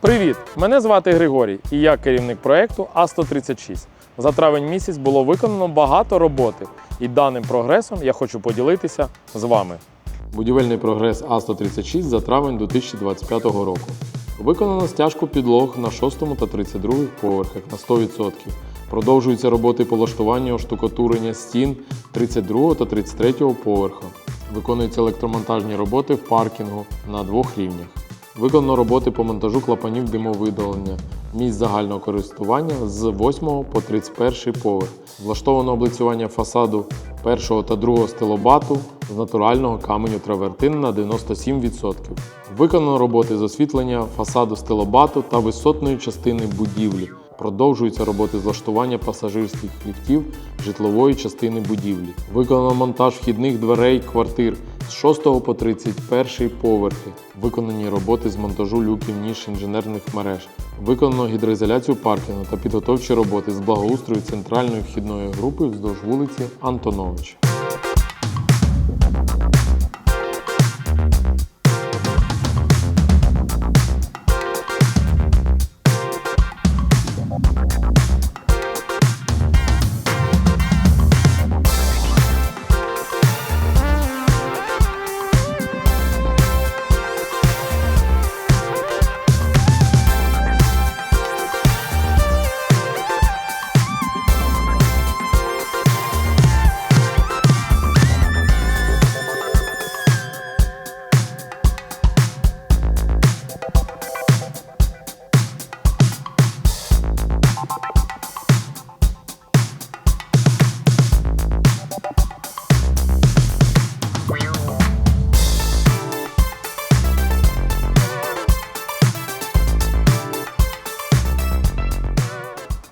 Привіт! Мене звати Григорій і я керівник проєкту А136. За травень місяць було виконано багато роботи, і даним прогресом я хочу поділитися з вами. Будівельний прогрес А136 за травень 2025 року. Виконано стяжку підлог на 6 та 32 поверхах на 100%. Продовжуються роботи по влаштуванню оштукатурення стін 32 та 33 поверха. Виконуються електромонтажні роботи в паркінгу на двох рівнях. Виконано роботи по монтажу клапанів димовидалення місць загального користування з 8 по 31 поверх. Влаштовано облицювання фасаду першого та другого стилобату з натурального каменю травертин на 97%. Виконано роботи з освітлення фасаду стилобату та висотної частини будівлі. Продовжуються роботи з влаштування пасажирських ліфтів житлової частини будівлі. Виконано монтаж вхідних дверей квартир з 6 по 31 поверхи. Виконані роботи з монтажу люків ніж інженерних мереж. Виконано гідроізоляцію паркінгу та підготовчі роботи з благоустрою центральної вхідної групи вздовж вулиці Антонович.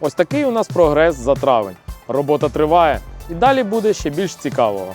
Ось такий у нас прогрес за травень. Робота триває і далі буде ще більш цікавого.